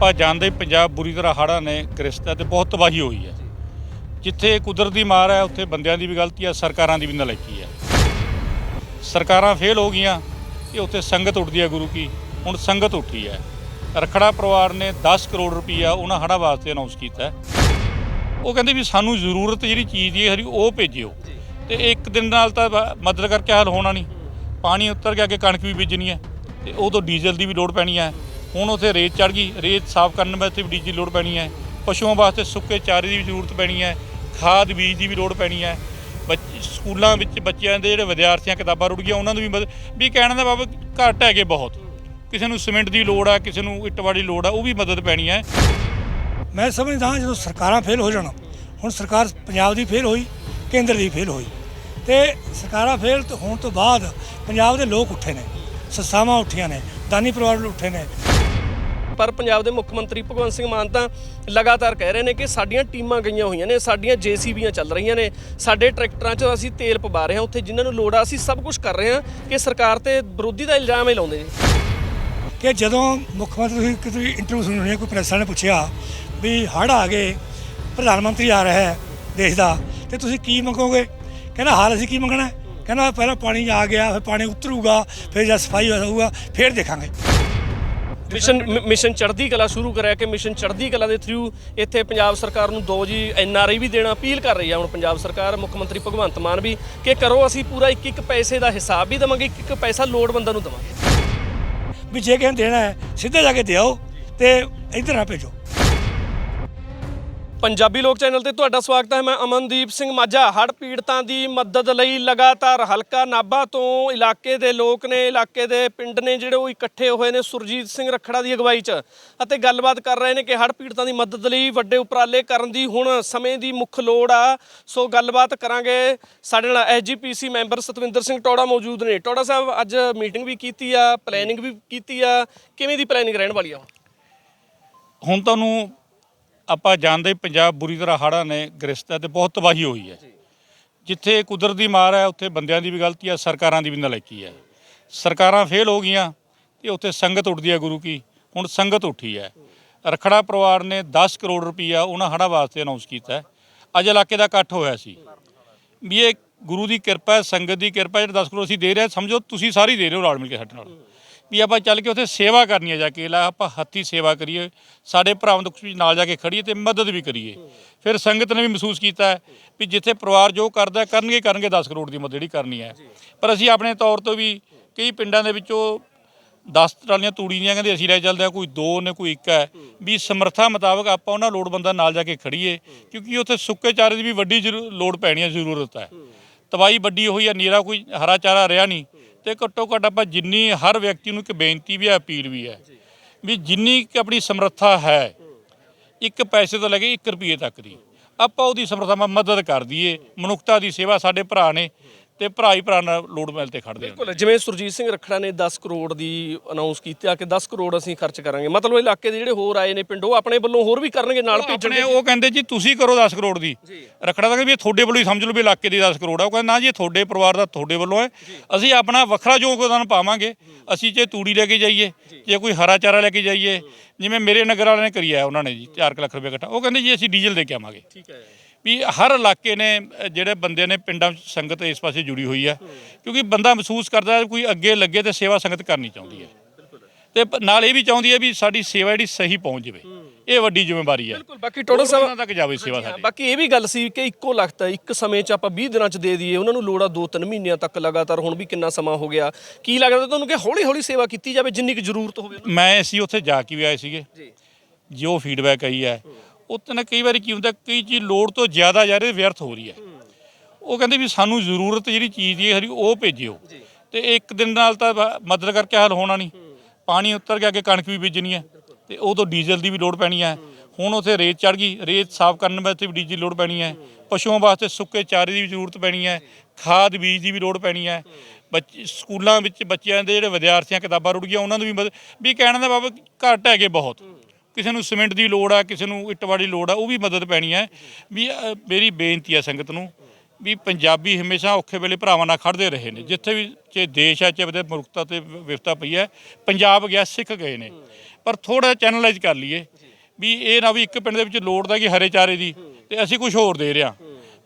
ਆਪਾਂ ਜਾਣਦੇ ਪੰਜਾਬ ਬੁਰੀ ਤਰ੍ਹਾਂ ਹੜ੍ਹਾਂ ਨੇ ਗ੍ਰਸਤਾ ਤੇ ਬਹੁਤ ਤਬਾਹੀ ਹੋਈ ਹੈ। ਜਿੱਥੇ ਕੁਦਰਤ ਦੀ ਮਾਰ ਹੈ, ਉੱਥੇ ਬੰਦਿਆਂ ਦੀ ਵੀ ਗਲਤੀ ਹੈ, ਸਰਕਾਰਾਂ ਦੀ ਵੀ ਨਲਾਇਕੀ ਹੈ। ਸਰਕਾਰਾਂ ਫੇਲ ਹੋ ਗਈਆਂ ਤੇ ਉੱਥੇ ਸੰਗਤ ਉੱਠਦੀ ਹੈ ਗੁਰੂ ਕੀ। ਹੁਣ ਸੰਗਤ ਉੱਠੀ ਹੈ। ਰਖੜਾ ਪਰਿਵਾਰ ਨੇ 10 ਕਰੋੜ ਰੁਪਈਆ ਉਹਨਾਂ ਹੜ੍ਹਾਂ ਵਾਸਤੇ ਅਨਾਉਂਸ ਕੀਤਾ ਉਹ ਕਹਿੰਦੇ ਵੀ ਸਾਨੂੰ ਜ਼ਰੂਰਤ ਜਿਹੜੀ ਚੀਜ਼ ਦੀ ਹਰੀ ਉਹ ਭੇਜਿਓ। ਤੇ ਇੱਕ ਦਿਨ ਨਾਲ ਤਾਂ ਮਦਦ ਕਰਕੇ ਹੱਲ ਹੋਣਾ ਨਹੀਂ। ਪਾਣੀ ਉੱਤਰ ਗਿਆ ਕਿ ਕਣਕ ਵੀ ਬੀਜਣੀ ਹੈ। ਤੇ ਉਦੋਂ ਡੀਜ਼ਲ ਦੀ ਵੀ ਲੋੜ ਪੈਣੀ ਹੈ। ਹੁਣ ਉੱਥੇ ਰੇਤ ਚੜ ਗਈ। ਰੇਤ ਸਾਫ਼ ਕਰਨ ਵਾਸਤੇ ਵੀ ਡੀਜ਼ਲ ਦੀ ਲੋੜ ਪੈਣੀ ਹੈ। ਪਸ਼ੂਆਂ ਵਾਸਤੇ ਸੁੱਕੇ ਚਾਰੇ ਦੀ ਵੀ ਜ਼ਰੂਰਤ ਪੈਣੀ ਹੈ। ਖਾਦ, ਬੀਜ ਦੀ ਵੀ ਲੋੜ ਪੈਣੀ ਹੈ। ਬੱਚ- ਸਕੂਲਾਂ ਵਿੱਚ ਬੱਚਿਆਂ ਦੇ ਜਿਹੜੇ ਵਿਦਿਆਰਥੀਆਂ ਕਿਤਾਬਾਂ ਰੁੜ ਗਈਆਂ, ਉਹਨਾਂ ਨੂੰ ਵੀ ਮਦਦ, ਵੀ ਕਹਿਣ ਦਾ ਬਾਬਾ ਘੱਟ ਹੈਗੇ ਬਹੁਤ। ਕਿਸੇ ਨੂੰ ਸੀਮੈਂਟ ਦੀ ਲੋੜ ਆ, ਕਿਸੇ ਨੂੰ ਇੱਟ ਵਾਲੀ ਲੋੜ ਆ, ਉਹ ਵੀ ਮਦਦ ਪੈਣੀ ਹੈ। ਮੈਂ ਸਮਝਦਾ ਹਾਂ, ਜਦੋਂ ਸਰਕਾਰਾਂ ਫੇਲ ਹੋ ਜਾਣ, ਹੁਣ ਸਰਕਾਰ ਪੰਜਾਬ ਦੀ ਫੇਲ ਹੋਈ, ਕੇਂਦਰ ਦੀ ਫੇਲ ਹੋਈ। ਤੇ ਸਰਕਾਰਾਂ ਫੇਲ ਹੋਣ ਤੋਂ ਬਾਅਦ ਪੰਜਾਬ ਦੇ ਲੋਕ ਉੱਠੇ ਨੇ, ਸੰਸਥਾਵਾਂ ਉੱਠੀਆਂ ਨੇ, ਦਾਨੀ ਪਰਿਵਾਰ ਉੱਠੇ ਨੇ। ਪਰ ਪੰਜਾਬ ਦੇ ਮੁੱਖ ਮੰਤਰੀ ਭਗਵੰਤ ਸਿੰਘ ਮਾਨ ਤਾਂ ਲਗਾਤਾਰ ਕਹਿ ਰਹੇ ਨੇ ਕਿ ਸਾਡੀਆਂ ਟੀਮਾਂ ਗਈਆਂ ਹੋਈਆਂ ਨੇ, ਸਾਡੀਆਂ ਜੀਸੀਬੀਆਂ ਚੱਲ ਰਹੀਆਂ ਨੇ, ਸਾਡੇ ਟਰੈਕਟਰਾਂ 'ਚ ਅਸੀਂ ਤੇਲ ਪਵਾ ਰਹੇ ਹਾਂ, ਉੱਥੇ ਜਿਨ੍ਹਾਂ ਨੂੰ ਲੋੜ ਆ, ਅਸੀਂ ਸਭ ਕੁਝ ਕਰ ਰਹੇ ਹਾਂ ਕਿ ਸਰਕਾਰ ਤੇ ਵਿਰੋਧੀ ਦਾ ਇਲਜ਼ਾਮ ਹੀ ਲਾਉਂਦੇ ਨੇ। ਕਿ ਜਦੋਂ ਮੁੱਖ ਮੰਤਰੀ ਤੁਸੀਂ ਇੰਟਰਵਿਊ ਸੁਣੀ ਹੋਣੀ ਕੋਈ ਪ੍ਰੈਸਾਂ ਨੇ ਪੁੱਛਿਆ ਵੀ ਹੜ੍ਹ ਆ ਗਏ, ਪ੍ਰਧਾਨ ਮੰਤਰੀ ਆ ਰਿਹਾ ਹੈ ਦੇਸ਼ ਦਾ, ਤੇ ਤੁਸੀਂ ਕੀ ਮੰਗੋਗੇ? ਕਹਿੰਦਾ ਹਾਲ ਅਸੀਂ ਕੀ ਮੰਗਣਾ ਕਹਿੰਦਾ ਪਹਿਲਾਂ ਪਾਣੀ ਆ ਗਿਆ, ਫਿਰ ਪਾਣੀ ਉਤਰੂਗਾ, ਫਿਰ ਜਦ ਸਫ਼ਾਈ ਹੋਊਗਾ, ਫਿਰ ਦੇਖਾਂਗੇ। ਮਿਸ਼ਨ ਮਿਸ਼ਨ ਚੜ੍ਹਦੀ ਕਲਾ ਸ਼ੁਰੂ ਕਰਿਆ ਕਿ ਮਿਸ਼ਨ ਚੜ੍ਹਦੀ ਕਲਾ ਦੇ ਥਰੂ ਇੱਥੇ ਪੰਜਾਬ ਸਰਕਾਰ ਨੂੰ ਦੋ ਜੀ ਐਨਆਰਆਈ ਵੀ ਦੇਣਾ ਅਪੀਲ ਕਰ ਰਹੀ ਹੈ ਹੁਣ ਪੰਜਾਬ ਸਰਕਾਰ, ਮੁੱਖ ਮੰਤਰੀ ਭਗਵੰਤ ਮਾਨ ਵੀ ਕਿ ਕਰੋ ਅਸੀਂ ਪੂਰਾ ਇੱਕ ਇੱਕ ਪੈਸੇ ਦਾ ਹਿਸਾਬ ਵੀ ਦੇਵਾਂਗੇ ਇੱਕ ਇੱਕ ਪੈਸਾ ਲੋੜਵੰਦਾਂ ਨੂੰ ਦੇਵਾਂਗੇ। ਵੀ ਜੇ ਕਿਸੇ ਨੇ ਦੇਣਾ ਹੈ, ਸਿੱਧੇ ਜਾ ਕੇ ਦਿਓ ਤੇ ਇੱਧਰ ਨਾ ਭੇਜੋ। ਪੰਜਾਬੀ ਲੋਕ ਚੈਨਲ ਤੇ ਤੁਹਾਡਾ ਸਵਾਗਤ ਹੈ। ਮੈਂ ਅਮਨਦੀਪ ਸਿੰਘ ਮਾਝਾ। ਹੜ੍ਹ ਪੀੜਤਾਂ ਦੀ ਮਦਦ ਲਈ ਲਗਾਤਾਰ ਹਲਕਾ ਨਾਭਾ ਤੋਂ ਇਲਾਕੇ ਦੇ ਲੋਕ ਨੇ, ਇਲਾਕੇ ਦੇ ਪਿੰਡ ਨੇ ਜਿਹੜੇ ਉਹ ਇਕੱਠੇ ਹੋਏ ਨੇ ਸੁਰਜੀਤ ਸਿੰਘ ਰਖੜਾ ਦੀ ਅਗਵਾਈ 'ਚ ਅਤੇ ਗੱਲਬਾਤ ਕਰ ਰਹੇ ਨੇ ਕਿ ਹੜ੍ਹ ਪੀੜਤਾਂ ਦੀ ਮਦਦ ਲਈ ਵੱਡੇ ਉਪਰਾਲੇ ਕਰਨ ਦੀ ਹੁਣ ਸਮੇਂ ਦੀ ਮੁੱਖ ਲੋੜ ਆ। ਸੋ ਗੱਲਬਾਤ ਕਰਾਂਗੇ। ਸਾਡੇ ਨਾਲ ਐਸਜੀਪੀਸੀ ਮੈਂਬਰ ਸਤਵਿੰਦਰ ਸਿੰਘ ਟੌੜਾ ਮੌਜੂਦ ਨੇ। ਟੌੜਾ ਸਾਹਿਬ, ਅੱਜ ਮੀਟਿੰਗ ਵੀ ਕੀਤੀ ਆ ਪਲੈਨਿੰਗ ਵੀ ਕੀਤੀ ਆ। ਕਿਵੇਂ ਦੀ ਪਲੈਨਿੰਗ ਰਹਿਣ ਵਾਲੀ ਆ ਹੁਣ ਤੁਹਾਨੂੰ ਆਪਾਂ ਜਾਣਦੇ ਪੰਜਾਬ ਬੁਰੀ ਤਰ੍ਹਾਂ ਹੜ੍ਹਾਂ ਨੇ ਗ੍ਰਸਤਾ ਤੇ ਬਹੁਤ ਤਬਾਹੀ ਹੋਈ ਹੈ। ਜਿੱਥੇ ਕੁਦਰਤ ਦੀ ਮਾਰ ਹੈ, ਉੱਥੇ ਬੰਦਿਆਂ ਦੀ ਵੀ ਗਲਤੀ ਹੈ, ਸਰਕਾਰਾਂ ਦੀ ਵੀ ਨਲਾਇਕੀ ਹੈ। ਸਰਕਾਰਾਂ ਫੇਲ ਹੋ ਗਈਆਂ ਤੇ ਉੱਥੇ ਸੰਗਤ ਉੱਠਦੀ ਹੈ ਗੁਰੂ ਕੀ। ਹੁਣ ਸੰਗਤ ਉੱਠੀ ਹੈ। ਰਖੜਾ ਪਰਿਵਾਰ ਨੇ 10 ਕਰੋੜ ਰੁਪਈਆ ਉਹਨਾਂ ਹੜ੍ਹਾਂ ਵਾਸਤੇ ਅਨਾਉਂਸ ਕੀਤਾ ਅੱਜ ਇਲਾਕੇ ਦਾ ਇਕੱਠ ਹੋਇਆ ਸੀ। ਵੀ ਇਹ ਗੁਰੂ ਦੀ ਕਿਰਪਾ ਹੈ, ਸੰਗਤ ਦੀ ਕਿਰਪਾ ਜਿਹੜਾ 10 ਕਰੋੜ ਅਸੀਂ ਦੇ ਰਹੇ ਸਮਝੋ ਤੁਸੀਂ ਸਾਰੀ ਦੇ ਰਹੇ ਹੋ ਰਲ ਮਿਲ ਕੇ ਸਾਡੇ ਨਾਲ। ਵੀ ਆਪਾਂ ਚੱਲ ਕੇ ਉੱਥੇ ਸੇਵਾ ਕਰਨੀ ਹੈ ਜਾ ਕੇ ਲਾ ਆਪਾਂ ਹੱਥੀ ਸੇਵਾ ਕਰੀਏ ਸਾਡੇ ਭਰਾਵਾਂ ਦੁੱਖ ਵਿੱਚ ਨਾਲ ਜਾ ਕੇ ਖੜੀਏ ਤੇ ਮਦਦ ਵੀ ਕਰੀਏ। ਫਿਰ ਸੰਗਤ ਨੇ ਵੀ ਮਹਿਸੂਸ ਕੀਤਾ ਵੀ ਜਿੱਥੇ ਪਰਿਵਾਰ ਜੋ ਕਰਦਾ ਕਰਨਗੇ ਕਰਨਗੇ 10 ਕਰੋੜ ਦੀ ਮਦਦ ਜਿਹੜੀ ਕਰਨੀ ਹੈ। ਪਰ ਅਸੀਂ ਆਪਣੇ ਤੌਰ ਤੋਂ ਵੀ ਕਈ ਪਿੰਡਾਂ ਦੇ ਵਿੱਚੋਂ 10 ਟਰਾਲੀਆਂ ਤੂੜੀ ਦੀਆਂ ਕਹਿੰਦੇ ਅਸੀਂ ਲੈ ਚੱਲਦੇ ਆ ਕੋਈ ਦੋ ਨੇ ਕੋਈ ਇੱਕ ਹੈ। ਵੀ ਸਮਰੱਥਾ ਮੁਤਾਬਕ ਆਪਾਂ ਉਹਨਾਂ ਲੋੜਵੰਦਾਂ ਨਾਲ ਜਾ ਕੇ ਖੜੀਏ ਕਿਉਂਕਿ ਉੱਥੇ ਸੁੱਕੇ ਚਾਰੇ ਦੀ ਵੀ ਵੱਡੀ ਲੋੜ ਪੈਣੀ ਹੈ ਜ਼ਰੂਰਤ ਹੈ। ਤਬਾਈ ਵੱਡੀ ਹੋਈ ਹੈ ਨੀਰਾ ਕੋਈ ਹਰਾ ਚਾਰਾ ਰਿਹਾ ਨਹੀਂ। ਤੇ ਘੱਟੋ ਘੱਟ ਆਪਾਂ ਜਿੰਨੀ ਹਰ ਵਿਅਕਤੀ ਨੂੰ ਇੱਕ ਬੇਨਤੀ ਵੀ ਹੈ ਅਪੀਲ ਵੀ ਹੈ ਵੀ ਜਿੰਨੀ ਕੁ ਆਪਣੀ ਸਮਰੱਥਾ ਹੈ ਇੱਕ ਪੈਸੇ ਤੋਂ ਲੈ ਕੇ 1 ਰੁਪਏ ਤੱਕ ਦੀ ਆਪਾਂ ਉਹਦੀ ਸਮਰੱਥਾ ਮਦਦ ਕਰ ਦਈਏ ਮਨੁੱਖਤਾ ਦੀ ਸੇਵਾ ਸਾਡੇ ਭਰਾ ਨੇ ਤੇ ਭਰਾ ਹੀ ਭਰਾ ਨਾਲ ਲੋੜ ਮਿਲ ਤੇ ਖੜਦੇ ਬਿਲਕੁਲ ਜਿਵੇਂ ਸੁਰਜੀਤ ਸਿੰਘ ਰਖੜਾ ਨੇ 10 ਕਰੋੜ ਦੀ ਅਨਾਉਂਸ ਕੀਤਾ ਕਿ 10 ਕਰੋੜ ਅਸੀਂ ਖਰਚ ਕਰਾਂਗੇ। ਮਤਲਬ ਇਲਾਕੇ ਦੇ ਜਿਹੜੇ ਹੋਰ ਆਏ ਨੇ ਪਿੰਡ ਆਪਣੇ ਵੱਲੋਂ ਹੋਰ ਵੀ ਕਰਨਗੇ ਨਾਲ ਭੇਜਣਗੇ ਉਹ ਕਹਿੰਦੇ ਜੀ ਤੁਸੀਂ ਕਰੋ 10 ਕਰੋੜ ਦੀ। ਰਖੜਾ ਦਾ ਵੀ ਤੁਹਾਡੇ ਵੱਲੋਂ ਹੀ ਸਮਝ ਲਓ ਵੀ ਇਲਾਕੇ ਦੀ 10 ਕਰੋੜ ਆ। ਉਹ ਕਹਿੰਦਾ ਨਾ ਜੀ ਤੁਹਾਡੇ ਪਰਿਵਾਰ ਦਾ ਤੁਹਾਡੇ ਵੱਲੋਂ ਹੈ। ਅਸੀਂ ਆਪਣਾ ਵੱਖਰਾ ਯੋਗਦਾਨ ਪਾਵਾਂਗੇ ਅਸੀਂ ਜੇ ਤੂੜੀ ਲੈ ਕੇ ਜਾਈਏ ਜੇ। ਕੋਈ ਹਰਾ ਚਾਰਾ ਲੈ ਕੇ ਜਾਈਏ ਜਿਵੇਂ ਮੇਰੇ ਨਗਰ ਵਾਲਿਆਂ ਨੇ ਕਰੀ ਹੈ ਉਹਨਾਂ ਨੇ ਜੀ 4 ਲੱਖ ਰੁਪਏ ਇਕੱਠਾ। ਉਹ ਕਹਿੰਦੇ ਜੀ ਅਸੀਂ ਡੀਜ਼ਲ ਦੇ ਕੇ ਆਵਾਂਗੇ। ਠੀਕ ਹੈ। ਵੀ ਹਰ ਇਲਾਕੇ ਨੇ ਜਿਹੜੇ ਬੰਦੇ ਨੇ ਪਿੰਡਾਂ 'ਚ ਸੰਗਤ ਇਸ ਪਾਸੇ ਜੁੜੀ ਹੋਈ ਹੈ ਕਿਉਂਕਿ ਬੰਦਾ ਮਹਿਸੂਸ ਕਰਦਾ ਕੋਈ ਅੱਗੇ ਲੱਗੇ ਤੇ ਸੇਵਾ ਸੰਗਤ ਕਰਨੀ ਚਾਹੁੰਦੀ ਹੈ। ਤੇ ਨਾਲ ਇਹ ਵੀ ਚਾਹੁੰਦੀ ਹੈ ਵੀ ਸਾਡੀ ਸੇਵਾ ਜਿਹੜੀ ਸਹੀ ਪਹੁੰਚ ਜਾਵੇ। ਇਹ ਵੱਡੀ ਜ਼ਿੰਮੇਵਾਰੀ ਹੈ। ਬਿਲਕੁਲ ਬਾਕੀ ਟੋਟਲ ਸਾਹਿਬ ਉਹਨਾਂ ਤੱਕ ਜਾਵੇ ਸੇਵਾ ਸਾਡੀ? ਬਾਕੀ ਇਹ ਵੀ ਗੱਲ ਸੀ ਕਿ ਇੱਕੋ ਲਖਤ ਇੱਕ ਸਮੇਂ 'ਚ ਆਪਾਂ 20 ਦਿਨਾਂ 'ਚ ਦੇ ਦਈਏ ਉਹਨਾਂ ਨੂੰ ਲੋੜ ਆ 2-3 ਮਹੀਨਿਆਂ ਤੱਕ ਲਗਾਤਾਰ ਹੁਣ ਵੀ ਕਿੰਨਾ ਸਮਾਂ ਹੋ ਗਿਆ। ਕੀ ਲੱਗਦਾ ਤੁਹਾਨੂੰ ਕਿ ਹੌਲੀ ਹੌਲੀ ਸੇਵਾ ਕੀਤੀ ਜਾਵੇ ਜਿੰਨੀ ਕੁ ਜ਼ਰੂਰਤ ਹੋਵੇ ਮੈਂ ਅਸੀਂ ਉੱਥੇ ਜਾ ਕੇ ਵੀ ਆਏ ਸੀਗੇ। ਜੀ। ਜੋ ਫੀਡਬੈਕ ਆਈ ਹੈ ਉੱਥੇ ਨਾ ਕਈ ਵਾਰੀ ਕੀ ਹੁੰਦਾ ਕਈ ਚੀਜ਼ ਲੋੜ ਤੋਂ ਜ਼ਿਆਦਾ ਜਾ ਰਹੀ ਵਿਅਰਥ ਹੋ ਰਹੀ ਹੈ। ਉਹ ਕਹਿੰਦੇ ਵੀ ਸਾਨੂੰ ਜ਼ਰੂਰਤ ਜਿਹੜੀ ਚੀਜ਼ ਦੀ ਹੈ ਉਹ ਭੇਜਿਓ। ਤੇ ਇੱਕ ਦਿਨ ਨਾਲ ਤਾਂ ਮਦਦ ਕਰਕੇ ਹੱਲ ਹੋਣਾ ਨਹੀਂ। ਪਾਣੀ ਉੱਤਰ ਗਿਆ ਕਿ ਕਣਕ ਵੀ ਬੀਜਣੀ ਹੈ ਤੇ ਉਦੋਂ ਡੀਜ਼ਲ ਦੀ ਵੀ ਲੋੜ ਪੈਣੀ ਹੈ। ਹੁਣ ਉੱਥੇ ਰੇਤ ਚੜ ਗਈ ਰੇਤ ਸਾਫ਼ ਕਰਨ ਵਾਸਤੇ ਵੀ ਡੀਜ਼ਲ ਲੋੜ ਪੈਣੀ ਹੈ। ਪਸ਼ੂਆਂ ਵਾਸਤੇ ਸੁੱਕੇ ਚਾਰੇ ਦੀ ਵੀ ਜ਼ਰੂਰਤ ਪੈਣੀ ਹੈ। ਖਾਦ ਬੀਜ ਦੀ ਵੀ ਲੋੜ ਪੈਣੀ ਹੈ। ਬੱਚ ਸਕੂਲਾਂ ਵਿੱਚ ਬੱਚਿਆਂ ਦੇ ਜਿਹੜੇ ਵਿਦਿਆਰਥੀਆਂ ਕਿਤਾਬਾਂ ਰੁੜ ਗਈਆਂ ਉਹਨਾਂ ਨੂੰ ਵੀ ਵੀ ਕਹਿਣ ਦਾ ਬਾਬਾ ਘੱਟ ਹੈਗੇ ਬਹੁਤ। ਕਿਸੇ ਨੂੰ ਸੀਮੈਂਟ ਦੀ ਲੋੜ ਆ ਕਿਸੇ ਨੂੰ ਇੱਟ ਵਾਲੀ ਲੋੜ ਆ ਉਹ ਵੀ ਮਦਦ ਪੈਣੀ ਹੈ। ਵੀ ਅ, ਮੇਰੀ ਬੇਨਤੀ ਹੈ ਸੰਗਤ ਨੂੰ ਵੀ ਪੰਜਾਬੀ ਹਮੇਸ਼ਾ ਔਖੇ ਵੇਲੇ ਭਰਾਵਾਂ ਨਾਲ ਖੜਦੇ ਰਹੇ ਨੇ। ਜਿੱਥੇ ਵੀ ਚਾਹੇ ਦੇਸ਼ ਹੈ ਚਾਹੇ ਉਹਦੇ ਮੁਲਕਤਾ ਤੇ ਵਿਵਸਥਾ ਪਈ ਹੈ ਪੰਜਾਬ ਗਿਆ ਸਿੱਖ ਗਏ ਨੇ। ਪਰ ਪਰ ਥੋੜਾ ਚੈਨਲਾਈਜ਼ ਕਰ ਲਈਏ ਵੀ ਇਹ ਨਾ ਵੀ ਇੱਕ ਪਿੰਡ ਦੇ ਵਿੱਚ ਲੋੜ ਦਾ ਕਿ ਹਰੇ ਚਾਰੇ ਦੀ ਤੇ ਅਸੀਂ ਕੁਝ ਹੋਰ ਦੇ ਰਿਹਾ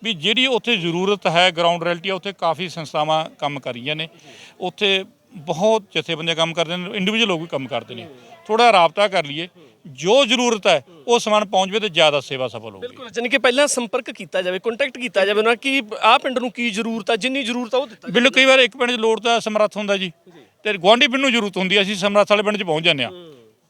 ਵੀ ਜਿਹੜੀ ਉੱਥੇ ਜ਼ਰੂਰਤ ਹੈ ਗਰਾਊਂਡ ਰਿਐਲਿਟੀ ਆ ਉੱਥੇ ਕਾਫੀ ਸੰਸਥਾਵਾਂ ਕੰਮ ਕਰ ਰਹੀਆਂ ਨੇ। ਉੱਥੇ ਬਹੁਤ ਜਥੇਬੰਦੀਆਂ ਕੰਮ ਕਰਦੇ ਨੇ ਇੰਡੀਵਿਜੂਅਲ ਲੋਕ ਵੀ ਕੰਮ ਕਰਦੇ ਨੇ। ਥੋੜਾ ਰਾਬਤਾ ਕਰ ਲਈਏ ਜੋ ਜ਼ਰੂਰਤ ਹੈ ਉਹ ਸਮਾਨ ਪਹੁੰਚ ਜਵੇ ਤੇ ਜ਼ਿਆਦਾ ਸੇਵਾ ਸਫਲ ਹੋਵੇ। ਬਿਲਕੁਲ ਜਾਣੀ ਕਿ ਪਹਿਲਾਂ ਸੰਪਰਕ ਕੀਤਾ ਜਾਵੇ ਕੰਟੈਕਟ ਕੀਤਾ ਜਾਵੇ ਉਹਨਾਂ ਕਿ ਆਹ ਪਿੰਡ ਨੂੰ ਕੀ ਜ਼ਰੂਰਤ ਆ ਜਿੰਨੀ ਜ਼ਰੂਰਤ ਆ ਉਹ ਦਿੱਤਾ ਬਿੱਲੋ ਕਈ ਵਾਰ ਇੱਕ ਪਿੰਡ 'ਚ ਲੋੜ ਦਾ ਸਮਰੱਥ ਹੁੰਦਾ ਜੀ ਤੇ ਗੁਆਂਢੀ ਪਿੰਡ ਨੂੰ ਜ਼ਰੂਰਤ ਹੁੰਦੀ ਹੈ ਅਸੀਂ ਸਮਰੱਥ ਵਾਲੇ ਪਿੰਡ 'ਚ ਪਹੁੰਚ ਜਾਂਦੇ ਆ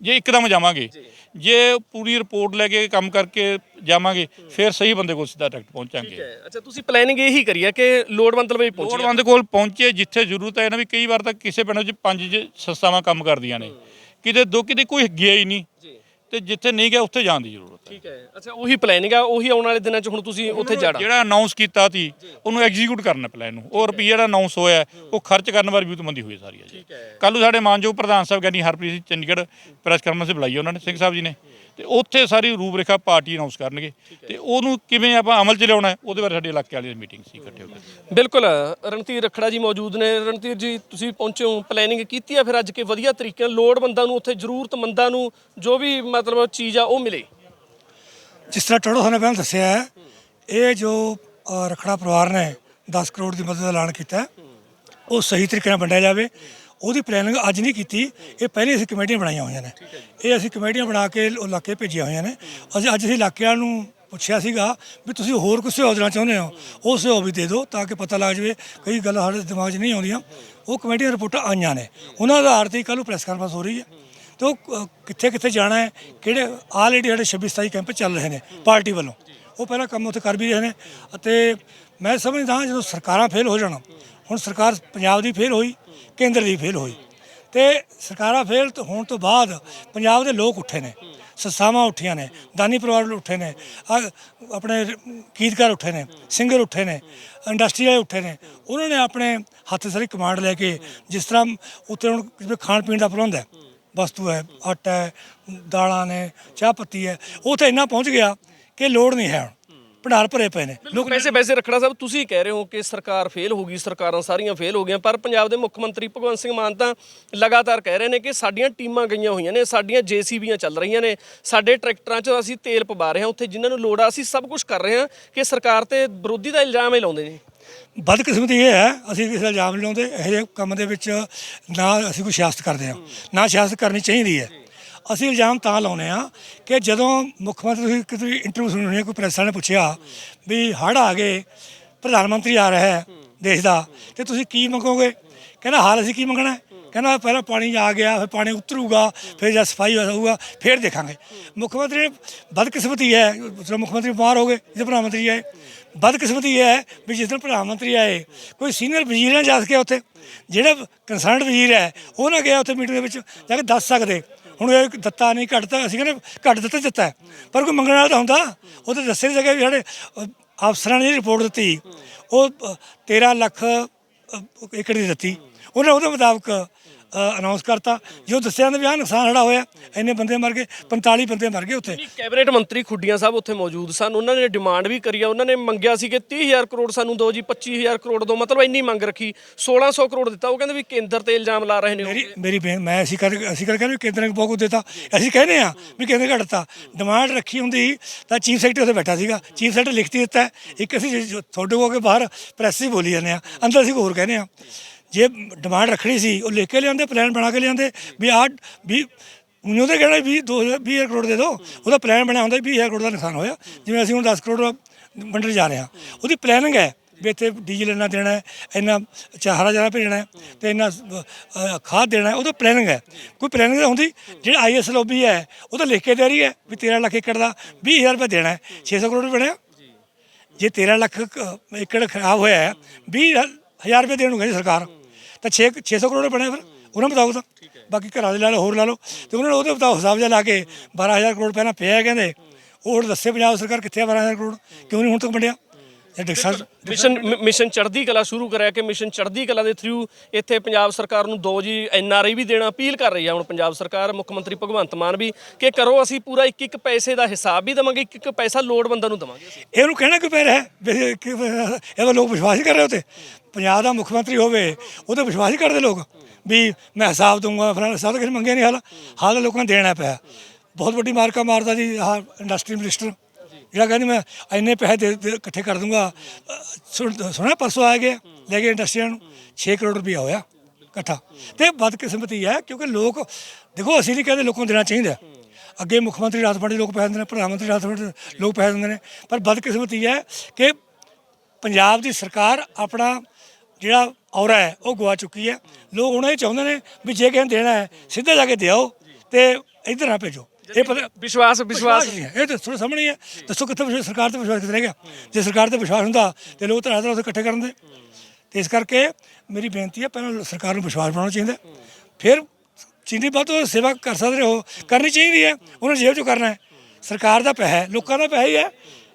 ਜੇ ਇੱਕਦਮ ਜਾਵਾਂਗੇ ਜੇ। ਪੂਰੀ ਰਿਪੋਰਟ ਲੈ ਕੇ ਕੰਮ ਕਰਕੇ ਜਾਵਾਂਗੇ ਫਿਰ ਸਹੀ ਬੰਦੇ ਕੋਲ ਸਿੱਧਾ ਡਾਇਰੈਕਟ ਪਹੁੰਚਾਂਗੇ। ਅੱਛਾ ਤੁਸੀਂ ਪਲੈਨਿੰਗ ਇਹੀ ਕਰੀ ਹੈ ਕਿ ਲੋੜਵੰਦ ਲਵੇ ਪਹੁੰਚੇ ਲੋੜਵੰਦ ਕੋਲ ਪਹੁੰਚੇ ਜਿੱਥੇ ਜ਼ਰੂਰਤ ਹੈ ਨਾ ਵੀ ਕਈ ਵਾਰ ਤਾਂ ਕਿਸੇ ਪਿੰਡ 'ਚ ਪੰਜ ਜ- ਸੰਸਥਾਵਾਂ ਕੰਮ ਕਰਦੀਆਂ ਨੇ। ਕਿਤੇ ਦੋ ਕਿਤੇ ਕੋਈ ਗਿਆ ਹੀ ਨਹੀਂ। ਜੀ। ਤੇ ਜਿੱਥੇ ਨਹੀਂ ਗਿਆ ਉੱਥੇ ਜਾਣ ਦੀ ਜ਼ਰੂਰਤ ਹੈ। ਠੀਕ ਹੈ। ਅੱਛਾ ਉਹੀ ਪਲੈਨਿੰਗ ਆ ਉਹੀ ਆਉਣ ਵਾਲੇ ਦਿਨਾਂ 'ਚ ਹੁਣ ਤੁਸੀਂ ਉੱਥੇ ਜਾਣਾ। ਜਿਹੜਾ ਅਨਾਉਂਸ ਕੀਤਾ ਸੀ ਉਹਨੂੰ ਐਗਜ਼ੀਕਿਊਟ ਕਰਨਾ ਪਲਾਨ ਨੂੰ। ਉਹ ਰੁਪਈਆ ਜਿਹੜਾ ਅਨਾਉਂਸ ਹੋਇਆ ਉਹ ਖਰਚ ਕਰਨ ਵਾਲੀ ਵੀ ਤਮੰਦੀ ਹੋਈ ਸਾਰੀ ਹੈ ਜੀ। ਕੱਲ੍ਹ ਨੂੰ ਸਾਡੇ ਮਾਨਯੋਗ ਪ੍ਰਧਾਨ ਸਾਹਿਬ ਗਿਆਨੀ ਹਰਪ੍ਰੀਤ ਸਿੰਘ ਚੰਡੀਗੜ੍ਹ ਪ੍ਰੈਸ ਕਾਨਫਰੰਸ ਬੁਲਾਈ ਉਹਨਾਂ ਨੇ ਸਿੰਘ ਸਾਹਿਬ ਜੀ ਨੇ। ਤੇ ਉੱਥੇ ਸਾਰੀ ਰੂਪਰੇਖਾ ਪਾਰਟੀ ਅਨਾਉਂਸ ਕਰਨਗੇ। ਤੇ ਉਹਨੂੰ ਕਿਵੇਂ ਆਪਾਂ ਅਮਲ 'ਚ ਲਿਆਉਣਾ ਹੈ, ਉਹਦੇ ਬਾਰੇ ਸਾਡੇ ਇਲਾਕੇ ਵਾਲੀ ਮੀਟਿੰਗ ਸੀ ਇਕੱਠੇ ਹੋ ਕੇ। ਬਿਲਕੁਲ ਰਣਧੀਰ ਰਖੜਾ ਜੀ ਮੌਜੂਦ ਨੇ। ਰਣਧੀਰ ਜੀ ਤੁਸੀਂ ਪਹੁੰਚੇ ਹੋ ਪਲੈਨਿੰਗ ਕੀਤੀ ਆ ਫਿਰ ਅੱਜ ਕੇ ਵਧੀਆ ਤਰੀਕੇ ਨਾਲ ਲੋੜਵੰਦਾਂ ਨੂੰ ਉੱਥੇ ਜ਼ਰੂਰਤਮੰਦਾਂ ਨੂੰ ਜੋ ਵੀ ਮਤਲਬ ਚੀਜ਼ ਆ ਉਹ ਮਿਲੇ? ਜਿਸ ਤਰ੍ਹਾਂ ਟੜੋ ਨੇ ਪਹਿਲਾਂ ਦੱਸਿਆ ਹੈ ਇਹ ਜੋ ਅ, ਰਖੜਾ ਪਰਿਵਾਰ ਨੇ 10 ਕਰੋੜ ਦੀ ਮਦਦ ਦਾ ਐਲਾਨ ਕੀਤਾ ਹੈ, ਉਹ ਸਹੀ ਤਰੀਕੇ ਨਾਲ ਵੰਡਿਆ ਜਾਵੇ। ਉਹਦੀ ਪਲੈਨਿੰਗ ਅੱਜ ਨਹੀਂ ਕੀਤੀ। ਇਹ ਪਹਿਲੇ ਅਸੀਂ ਕਮੇਟੀਆਂ ਬਣਾਈਆਂ ਹੋਈਆਂ ਨੇ। ਇਹ ਅਸੀਂ ਕਮੇਟੀਆਂ ਬਣਾ ਕੇ ਉਹ ਇਲਾਕੇ ਭੇਜੀਆਂ ਹੋਈਆਂ ਨੇ। ਅਸੀਂ ਅੱਜ ਅਸੀਂ ਇਲਾਕਿਆਂ ਨੂੰ ਪੁੱਛਿਆ ਸੀਗਾ ਵੀ ਤੁਸੀਂ ਹੋਰ ਕੁਝ ਸਹਿਯੋਗ ਦੇਣਾ ਚਾਹੁੰਦੇ ਹੋ? ਉਹ ਸਹਿਯੋਗ ਵੀ ਦੇ ਦਿਓ ਤਾਂ ਕਿ ਪਤਾ ਲੱਗ ਜਾਵੇ ਕਈ ਗੱਲਾਂ ਸਾਡੇ ਦਿਮਾਗ 'ਚ ਨਹੀਂ ਆਉਂਦੀਆਂ। ਉਹ ਕਮੇਟੀਆਂ ਰਿਪੋਰਟਾਂ ਆਈਆਂ ਨੇ। ਉਹਨਾਂ ਦੇ ਆਧਾਰ ਤੇ ਕੱਲ੍ਹ ਨੂੰ ਪ੍ਰੈਸ ਕਾਨਫਰੰਸ ਹੋ ਰਹੀ ਹੈ। ਤੇ ਉਹ ਕਿੱਥੇ ਕਿੱਥੇ ਜਾਣਾ ਹੈ ਕਿਹੜੇ ਆਲਰੇਡੀ ਸਾਡੇ 26 27 ਕੈਂਪ ਚੱਲ ਰਹੇ ਨੇ ਪਾਰਟੀ ਵੱਲੋਂ। ਉਹ ਪਹਿਲਾਂ ਕੰਮ ਉੱਥੇ ਕਰ ਵੀ ਰਹੇ ਨੇ। ਅਤੇ ਮੈਂ ਸਮਝਦਾ ਜਦੋਂ ਸਰਕਾਰਾਂ ਫੇਲ ਹੋ ਜਾਣ ਹੁਣ ਸਰਕਾਰ ਪੰਜਾਬ ਦੀ ਫੇਲ ਹੋਈ, ਕੇਂਦਰ ਦੀ ਫੇਲ ਹੋਈ। ਤੇ ਸਰਕਾਰਾਂ ਫੇਲ ਹੋਣ ਤੋਂ ਬਾਅਦ ਪੰਜਾਬ ਦੇ ਲੋਕ ਉੱਠੇ ਨੇ, ਸੰਸਥਾਵਾਂ ਉੱਠੀਆਂ ਨੇ, ਦਾਨੀ ਪਰਿਵਾਰ ਉੱਠੇ ਨੇ ਆਪਣੇ ਗੀਤਕਾਰ ਉੱਠੇ ਨੇ, ਸਿੰਗਰ ਉੱਠੇ ਨੇ, ਇੰਡਸਟਰੀ ਵਾਲੇ ਉੱਠੇ ਨੇ। ਉਹਨਾਂ ਨੇ ਆਪਣੇ ਹੱਥ ਸਾਰੀ ਕਮਾਂਡ ਲੈ ਕੇ ਜਿਸ ਤਰ੍ਹਾਂ ਉੱਥੇ ਹੁਣ ਜਿਵੇਂ ਖਾਣ ਪੀਣ ਦਾ ਪ੍ਰਬੰਧ ਹੈ, ਵਸਤੂ ਹੈ, ਆਟਾ ਹੈ, ਦਾਲਾਂ ਨੇ, ਚਾਹ ਪੱਤੀ ਹੈ, ਉਹ ਤਾਂ ਇੰਨਾ ਪਹੁੰਚ ਗਿਆ ਕਿ ਲੋੜ ਨਹੀਂ ਹੈ ਹੁਣ। ਭੰਡਾਰ ਭਰੇ ਪਏ ਨੇ। ਲੋਕ ਵੈਸੇ ਵੈਸੇ ਰਖੜਾ ਸਾਹਿਬ ਤੁਸੀਂ ਕਹਿ ਰਹੇ ਹੋ ਕਿ ਸਰਕਾਰ ਫੇਲ ਹੋ ਗਈ ਸਰਕਾਰਾਂ ਸਾਰੀਆਂ ਫੇਲ ਹੋ ਗਈਆਂ ਪਰ ਪੰਜਾਬ ਦੇ ਮੁੱਖ ਮੰਤਰੀ ਭਗਵੰਤ ਸਿੰਘ ਮਾਨ ਤਾਂ ਲਗਾਤਾਰ ਕਹਿ ਰਹੇ ਨੇ ਕਿ ਸਾਡੀਆਂ ਟੀਮਾਂ ਗਈਆਂ ਹੋਈਆਂ ਨੇ ਸਾਡੀਆਂ ਜੀਸੀਬੀਆਂ ਚੱਲ ਰਹੀਆਂ ਨੇ ਸਾਡੇ ਟਰੈਕਟਰਾਂ 'ਚ ਅਸੀਂ ਤੇਲ ਪਵਾ ਰਹੇ ਹਾਂ ਉੱਥੇ ਜਿਨ੍ਹਾਂ ਨੂੰ ਲੋੜ ਆ ਅਸੀਂ ਸਭ ਕੁਝ ਕਰ ਰਹੇ ਹਾਂ ਕਿ ਸਰਕਾਰ ਤੇ ਵਿਰੋਧੀ ਦਾ ਇਲਜ਼ਾਮ ਹੀ ਲਾਉਂਦੇ ਨੇ। ਬਦਕਿਸਮਤੀ ਇਹ ਹੈ ਅਸੀਂ ਕਿਸੇ ਇਲਜ਼ਾਮ ਨਹੀਂ ਲਾਉਂਦੇ ਇਹੋ ਜਿਹੇ ਕੰਮ ਦੇ ਵਿੱਚ ਨਾ ਅਸੀਂ ਕੋਈ ਸਿਆਸਤ ਕਰਦੇ ਹਾਂ। ਨਾ ਸਿਆਸਤ ਕਰਨੀ ਚਾਹੀਦੀ ਹੈ। ਅਸੀਂ ਇਲਜ਼ਾਮ ਤਾਂ ਲਾਉਨੇ ਆ ਕਿ ਜਦੋਂ ਮੁੱਖ ਮੰਤਰੀ ਤੁਸੀਂ ਇੰਟਰਵਿਊ ਸੁਣੀ ਕੋਈ ਪ੍ਰੈਸ ਨੇ ਪੁੱਛਿਆ ਵੀ ਹੜ੍ਹ ਆ ਗਏ, ਪ੍ਰਧਾਨ ਮੰਤਰੀ ਆ ਰਿਹਾ ਹੈ ਦੇਸ਼ ਦਾ, ਤੇ ਤੁਸੀਂ ਕੀ ਮੰਗੋਗੇ? ਕਹਿੰਦਾ, ਹਾਲ ਅਸੀਂ ਕੀ ਮੰਗਣਾ ਕਹਿੰਦਾ, ਪਹਿਲਾਂ ਪਾਣੀ ਆ ਗਿਆ, ਫਿਰ ਪਾਣੀ ਉਤਰੂਗਾ, ਫਿਰ ਜਦ ਸਫ਼ਾਈ ਹੋਊਗਾ, ਫਿਰ ਦੇਖਾਂਗੇ। ਮੁੱਖ ਮੰਤਰੀ ਬਦਕਿਸਮਤੀ ਹੈ, ਜਦੋਂ ਮੁੱਖ ਮੰਤਰੀ ਬਿਮਾਰ ਹੋ ਗਏ ਜਦੋਂ ਪ੍ਰਧਾਨ ਮੰਤਰੀ ਆਏ ਬਦਕਿਸਮਤੀ ਹੈ ਵੀ ਜਿਸ ਦਿਨ ਪ੍ਰਧਾਨ ਮੰਤਰੀ ਆਏ, ਕੋਈ ਸੀਨੀਅਰ ਵਜ਼ੀਰ ਨਾ ਜਾ ਸਕਿਆ ਉੱਥੇ, ਜਿਹੜਾ ਕੰਸਰਨਡ ਵਜ਼ੀਰ ਹੈ, ਉਹ ਨਾ ਗਿਆ ਉੱਥੇ ਮੀਟਿੰਗ ਦੇ ਵਿੱਚ, ਜਾ ਕੇ ਦੱਸ ਸਕਦੇ। ਹੁਣ ਇਹ ਦਿੱਤਾ ਨਹੀਂ ਘੱਟਤਾ ਅਸੀਂ ਕਹਿੰਦੇ ਘੱਟ ਦਿੱਤਾ ਦਿੱਤਾ ਪਰ ਕੋਈ ਮੰਗਣ ਵਾਲਾ ਤਾਂ ਹੁੰਦਾ। ਉਹ ਤਾਂ ਦੱਸੇ ਨਹੀਂ ਸਕਿਆ ਵੀ ਸਾਡੇ ਅਫਸਰਾਂ ਨੇ ਜਿਹੜੀ ਰਿਪੋਰਟ ਦਿੱਤੀ ਉਹ ਅ, 13 ਲੱਖ ਏਕੜ ਦੀ ਦਿੱਤੀ। ਉਹਨੇ ਉਹਦੇ ਮੁਤਾਬਕ ਅਨਾਉਂਸ ਕਰਤਾ। ਜੋ ਦੱਸਿਆ ਜਾਂਦਾ ਵੀ ਆਹ ਨੁਕਸਾਨ ਹੜਾ ਹੋਇਆ ਇੰਨੇ ਬੰਦੇ ਮਰ ਗਏ 45 ਬੰਦੇ ਮਰ ਗਏ ਉੱਥੇ। ਕੈਬਨਿਟ ਮੰਤਰੀ ਖੁੱਡੀਆਂ ਸਾਹਿਬ ਉੱਥੇ ਮੌਜੂਦ ਸਨ। ਉਹਨਾਂ ਨੇ ਡਿਮਾਂਡ ਵੀ ਕਰੀ ਆ ਉਹਨਾਂ ਨੇ ਮੰਗਿਆ ਸੀ ਕਿ 30000 ਕਰੋੜ ਸਾਨੂੰ ਦਿਓ ਜੀ 25000 ਕਰੋੜ ਦਿਓ। ਮਤਲਬ ਇੰਨੀ ਮੰਗ ਰੱਖੀ 1600 ਕਰੋੜ ਦਿੱਤਾ। ਉਹ ਕਹਿੰਦੇ ਵੀ ਕੇਂਦਰ ਤੇ ਇਲਜ਼ਾਮ ਲਾ ਰਹੇ ਨੇ। ਮੇਰੀ ਮੇਰੀ ਮੈਂ ਅਸੀਂ ਕਰ ਅਸੀਂ ਕਰ ਕਹਿੰਦੇ ਕੇਂਦਰ ਨੇ ਬਹੁਤ ਕੁਝ ਦਿੱਤਾ। ਅਸੀਂ ਕਹਿੰਦੇ ਆ ਵੀ ਕੇਂਦਰ ਘੜਤਾ ਡਿਮਾਂਡ ਰੱਖੀ ਹੁੰਦੀ ਤਾਂ ਚੀਫ ਸੈਕਟਰੀ ਉੱਥੇ ਬੈਠਾ ਸੀਗਾ। ਚੀਫ ਸੈਕਟਰੀ ਲਿਖਤੀ ਦਿੱਤਾ। ਇੱਕ ਅਸੀਂ ਤੁਹਾਡੇ ਕੋਲ ਕੇ ਬਾਹਰ ਪ੍ਰੈਸ ਹੀ ਬੋਲੀ ਜਾਂਦੇ ਆ ਅੰਦਰ ਅਸੀਂ ਹੋਰ ਕਹਿੰਦੇ ਆ ਜੇ ਡਿਮਾਂਡ ਰੱਖਣੀ ਸੀ, ਉਹ ਲਿਖ ਕੇ ਲਿਆਂਦੇ ਪਲਾਨ ਬਣਾ ਕੇ ਲਿਆਂਦੇ, ਵੀ ਆਹ ਵੀ ਉਹਨੂੰ ਤਾਂ ਕਹਿਣਾ ਵੀ 2000 ਕਰੋੜ ਦੇ ਦਿਓ। ਉਹਦਾ ਪਲਾਨ ਬਣਿਆ ਹੁੰਦਾ 20000 ਕਰੋੜ ਦਾ ਨੁਕਸਾਨ ਹੋਇਆ। ਜਿਵੇਂ ਅਸੀਂ ਹੁਣ 10 ਕਰੋੜ ਵੰਡਣ ਜਾ ਰਹੇ ਹਾਂ। ਉਹਦੀ ਪਲੈਨਿੰਗ ਹੈ ਵੀ ਇੱਥੇ ਡੀਜ਼ਲ ਇੰਨਾ ਦੇਣਾ ਹੈ, ਇੰਨਾ ਚਾਹਰਾ ਜ਼ਿਆਦਾ ਭੇਜਣਾ ਹੈ ਤੇ ਇੰਨਾ ਖਾਦ ਦੇਣਾ ਹੈ, ਉਹਦਾ ਪਲੈਨਿੰਗ ਹੈ। ਕੋਈ ਪਲੈਨਿੰਗ ਤਾਂ ਹੁੰਦੀ, ਜਿਹੜਾ ਆਈਐਸ ਲੌਬੀ ਹੈ, ਉਹ ਤਾਂ ਲਿਖ ਕੇ ਦੇ ਰਹੀ ਹੈ ਵੀ 13 ਲੱਖ ਏਕੜ ਦਾ 20000 ਰੁਪਏ ਦੇਣਾ ਹੈ। 600 ਕਰੋੜ ਬਣਿਆ। ਜੇ 13 ਲੱਖ ਏਕੜ ਖਰਾਬ ਹੋਇਆ ਹੈ 20000 ਰੁਪਏ ਦੇਣ ਨੂੰ ਕਹਿੰਦੀ ਸਰਕਾਰ। ਤਾਂ 6 600 ਕਰੋੜ ਬਣਿਆ ਫਿਰ। ਉਹਨਾਂ ਮੁਤਾਬਕ ਤਾਂ। ਬਾਕੀ ਘਰਾਂ ਦੇ ਲਾ ਲਓ ਹੋਰ ਲਾ ਲਓ। ਤੇ ਉਹਨਾਂ ਨੇ ਉਹਦੇ ਮੁਤਾਬਕ ਹਿਸਾਬ ਜਿਹਾ ਲਾ ਕੇ 12000 ਕਰੋੜ ਪਹਿਲਾਂ ਪਿਆ ਹੈ ਕਹਿੰਦੇ। ਉਹ ਦੱਸੇ ਪੰਜਾਬ ਸਰਕਾਰ ਕਿੱਥੇ ਆ 12000 ਕਰੋੜ? ਕਿਉਂ ਨਹੀਂ ਹੁਣ ਤੱਕ ਵੰਡਿਆ? ਮਿਸ਼ਨ ਮਿਸ਼ਨ ਚੜ੍ਹਦੀ ਕਲਾ ਸ਼ੁਰੂ ਕਰਿਆ ਕਿ ਮਿਸ਼ਨ ਚੜ੍ਹਦੀ ਕਲਾ ਦੇ ਥਰੂ ਇੱਥੇ ਪੰਜਾਬ ਸਰਕਾਰ ਨੂੰ ਦੋ ਜੀ ਐਨਆਰਆਈ ਵੀ ਦੇਣਾ ਅਪੀਲ ਕਰ ਰਹੀ ਹੈ ਹੁਣ ਪੰਜਾਬ ਸਰਕਾਰ ਮੁੱਖ ਮੰਤਰੀ ਭਗਵੰਤ ਮਾਨ ਵੀ ਕਿ ਕਰੋ ਅਸੀਂ ਪੂਰਾ ਇੱਕ ਇੱਕ ਪੈਸੇ ਦਾ ਹਿਸਾਬ ਵੀ ਦੇਵਾਂਗੇ ਇੱਕ ਇੱਕ ਪੈਸਾ ਲੋੜਵੰਦਾਂ ਨੂੰ ਦੇਵਾਂਗੇ ਇਹਨੂੰ ਕਹਿਣਾ ਕਿ ਪੈ ਰਿਹਾ ਹੈ? ਇਹ ਲੋਕ ਵਿਸ਼ਵਾਸ ਹੀ ਕਰ ਰਹੇ ਉਤੇ। ਪੰਜਾਬ ਦਾ ਮੁੱਖ ਮੰਤਰੀ ਹੋਵੇ ਉਹ ਤੇ ਵਿਸ਼ਵਾਸ ਹੀ ਕਰਦੇ ਲੋਕ ਵੀ ਮੈਂ ਹਿਸਾਬ ਦਊਂਗਾ, ਫਲਾਣਾ ਹਿਸਾਬ ਤਾਂ ਕਿਸੇ ਮੰਗਿਆ ਨਹੀਂ ਹਾਲ ਹਾਲ ਲੋਕਾਂ ਨੇ ਦੇਣਾ ਪਿਆ। ਬਹੁਤ ਵੱਡੀ ਮਾਰਕਾ ਮਾਰਦਾ ਜੀ, ਆਹ ਇੰਡਸਟਰੀ ਮਿਨਿਸਟਰ ਜਿਹੜਾ ਕਹਿੰਦੀ ਮੈਂ ਇੰਨੇ ਪੈਸੇ ਦੇ, ਦੇ- ਇਕੱਠੇ ਕਰ ਦੂੰਗਾ ਸੁਣ- ਸੁਣਿਆ ਪਰਸੋਂ ਆ ਗਿਆ, ਲੈ ਗਏ ਇੰਡਸਟਰੀਆਂ ਨੂੰ 6 ਕਰੋੜ ਰੁਪਇਆ ਹੋਇਆ ਇਕੱਠਾ। ਤੇ ਬਦਕਿਸਮਤੀ ਹੈ ਕਿਉਂਕਿ ਲੋਕ, ਦੇਖੋ ਅਸੀਂ ਨਹੀਂ ਕਹਿੰਦੇ ਲੋਕਾਂ ਨੂੰ ਦੇਣਾ ਚਾਹੀਦਾ। ਅੱਗੇ ਮੁੱਖ ਮੰਤਰੀ ਰਾਤ ਫੰਡ ਲੋਕ ਪੈਸੇ ਦਿੰਦੇ ਨੇ, ਪ੍ਰਧਾਨ ਮੰਤਰੀ ਰਾਤ ਫੰਡ ਲੋਕ ਪੈਸੇ ਦਿੰਦੇ ਨੇ। ਪਰ ਬਦਕਿਸਮਤੀ ਹੈ ਕਿ ਪੰਜਾਬ ਦੀ ਸਰਕਾਰ ਆਪਣਾ ਜਿਹੜਾ ਔਰਾ ਹੈ ਉਹ ਗਵਾ ਚੁੱਕੀ ਹੈ। ਲੋਕ ਹੁਣ ਇਹ ਚਾਹੁੰਦੇ ਨੇ ਵੀ ਜੇ ਕਿਸੇ ਨੇ ਦੇਣਾ ਹੈ ਸਿੱਧਾ ਜਾ ਕੇ ਦਿਓ ਤੇ ਇੱਧਰ ਨਾ ਭੇਜੋ। ਇਹ ਪਤਾ ਵਿਸ਼ਵਾਸ ਵਿਸ਼ਵਾਸ ਨਹੀਂ ਹੈ। ਇਹ ਤਾਂ ਤੁਹਾਡੇ ਸਾਹਮਣੇ ਹੀ ਹੈ। ਦੱਸੋ ਕਿੱਥੇ ਵਿਸ਼ਵਾਸ ਸਰਕਾਰ ਤੇ ਵਿਸ਼ਵਾਸ ਕਿੱਥੇ ਰਹਿ ਗਿਆ? ਜੇ ਸਰਕਾਰ ਤੇ ਵਿਸ਼ਵਾਸ ਹੁੰਦਾ ਤੇ ਲੋਕ ਧੜਾ ਧੜਾ ਉੱਥੇ ਇਕੱਠੇ ਕਰਨ ਦੇ। ਤੇ ਇਸ ਕਰਕੇ ਮੇਰੀ ਬੇਨਤੀ ਹੈ ਪਹਿਲਾਂ ਸਰਕਾਰ ਨੂੰ ਵਿਸ਼ਵਾਸ ਬਣਾਉਣਾ ਚਾਹੀਦਾ ਫਿਰ ਜਿੰਨੀ ਬਾਤ ਉਹ ਸੇਵਾ ਕਰ ਸਕਦੇ ਹੋ ਕਰਨੀ ਚਾਹੀਦੀ ਹੈ। ਉਹਨਾਂ ਜੇਬ ਚੋਂ ਕਰਨਾ ਹੈ। ਸਰਕਾਰ ਦਾ ਪੈਸਾ ਹੈ ਲੋਕਾਂ ਦਾ ਪੈਸਾ ਹੀ ਹੈ।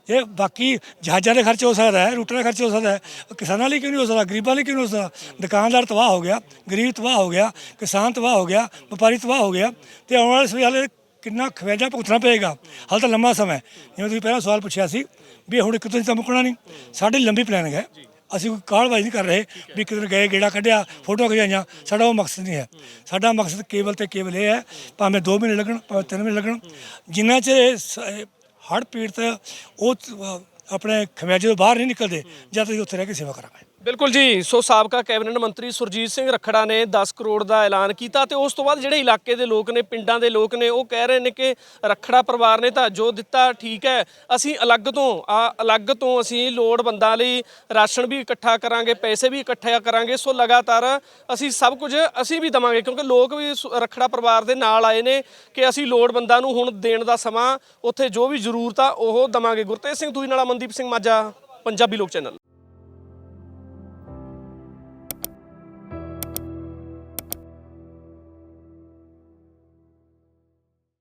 ਇਹ ਬਾਕੀ ਜਹਾਜ਼ਾਂ ਦੇ ਖਰਚ ਹੋ ਸਕਦਾ ਹੈ, ਰੂਟਾਂ ਦਾ ਖਰਚ ਹੋ ਸਕਦਾ ਹੈ, ਕਿਸਾਨਾਂ ਲਈ ਕਿਉਂ ਨਹੀਂ ਹੋ ਸਕਦਾ, ਗਰੀਬਾਂ ਲਈ ਕਿਉਂ ਨਹੀਂ ਹੋ ਸਕਦਾ? ਦੁਕਾਨਦਾਰ ਤਬਾਹ ਹੋ ਗਿਆ, ਗਰੀਬ ਤਬਾਹ ਹੋ ਗਿਆ, ਕਿਸਾਨ ਤਬਾਹ ਹੋ ਗਿਆ, ਵਪਾਰੀ ਤਬਾਹ ਹੋ ਗਿਆ ਤੇ ਆਉਣ ਵਾਲੇ ਸਮੇਂ ਹਾਲੇ ਕਿੰਨਾ ਖਵੇਜਾ ਭੁਗਤਣਾ ਪਏਗਾ? ਹਾਲ ਤਾਂ ਲੰਮਾ ਸਮਾਂ ਜਿਵੇਂ ਤੁਸੀਂ ਪਹਿਲਾਂ ਸਵਾਲ ਪੁੱਛਿਆ ਸੀ ਵੀ ਹੁਣ ਇੱਕ ਤੋਂ ਤਾਂ ਮੁੱਕਣਾ ਨਹੀਂ। ਸਾਡੀ ਲੰਬੀ ਪਲੈਨਿੰਗ ਹੈ। ਅਸੀਂ ਕੋਈ ਕਾਹਲਬਾਜ਼ੀ ਨਹੀਂ ਕਰ ਰਹੇ ਵੀ ਕਿਤੇ ਗਏ, ਗੇੜਾ ਕੱਢਿਆ ਫੋਟੋ ਖਿਚਾਈਆਂ। ਸਾਡਾ ਉਹ ਮਕਸਦ ਨਹੀਂ ਹੈ। ਸਾਡਾ ਮਕਸਦ ਕੇਵਲ ਤੇ ਕੇਵਲ ਇਹ ਹੈ, ਭਾਵੇਂ 2 ਮਹੀਨੇ ਲੱਗਣ, ਭਾਵੇਂ 3 ਮਹੀਨੇ ਲੱਗਣ। ਜਿੰਨਾ ਚਿਰ ਹੜ ਪੀੜਤ ਉਹ ਆਪਣੇ ਖਮਿਆਜੇ ਤੋਂ ਬਾਹਰ ਨਹੀਂ ਨਿਕਲਦੇ, ਜਦ ਤੱਕ ਉੱਥੇ ਰਹਿ ਕੇ ਸੇਵਾ ਕਰਾਂਗੇ। ਬਿਲਕੁਲ ਜੀ, ਸੋ ਸਾਬਕਾ ਕੈਬਨਿਟ ਮੰਤਰੀ ਸੁਰਜੀਤ ਸਿੰਘ ਰੱਖੜਾ ਨੇ 10 ਕਰੋੜ ਦਾ ਐਲਾਨ ਕੀਤਾ ਤੇ ਉਸ ਤੋਂ ਬਾਅਦ ਜਿਹੜੇ ਇਲਾਕੇ ਦੇ ਲੋਕ ਨੇ, ਪਿੰਡਾਂ ਦੇ ਲੋਕ ਨੇ, ਉਹ ਕਹਿ ਰਹੇ ਨੇ ਕਿ ਰੱਖੜਾ ਪਰਿਵਾਰ ਨੇ ਤਾਂ ਜੋ ਦਿੱਤਾ ਠੀਕ ਹੈ, ਅਸੀਂ ਅਲੱਗ ਤੋਂ, ਆ ਅਲੱਗ ਤੋਂ ਅਸੀਂ ਲੋੜਵੰਦਾਂ ਲਈ ਰਾਸ਼ਨ ਵੀ ਇਕੱਠਾ ਕਰਾਂਗੇ, ਪੈਸੇ ਵੀ ਇਕੱਠਾ ਕਰਾਂਗੇ, ਸੋ ਲਗਾਤਾਰ ਅਸੀਂ ਸਭ ਕੁਝ ਅਸੀਂ ਵੀ ਦਵਾਂਗੇ, ਕਿਉਂਕਿ ਲੋਕ ਵੀ ਸੁ- ਰੱਖੜਾ ਪਰਿਵਾਰ ਦੇ ਨਾਲ ਆਏ ਨੇ ਕਿ ਅਸੀਂ ਲੋੜਵੰਦਾਂ ਨੂੰ ਹੁਣ ਦੇਣ ਦਾ ਸਮਾਂ, ਉੱਥੇ ਜੋ ਵੀ ਜ਼ਰੂਰਤ ਆ ਉਹ ਦਵਾਂਗੇ। ਗੁਰਤੇਜ ਸਿੰਘ ਦੂਈ ਨਾਲ ਮਨਦੀਪ ਸਿੰਘ ਮਾਝਾ, ਪੰਜਾਬੀ ਲੋਕ ਚੈਨਲ।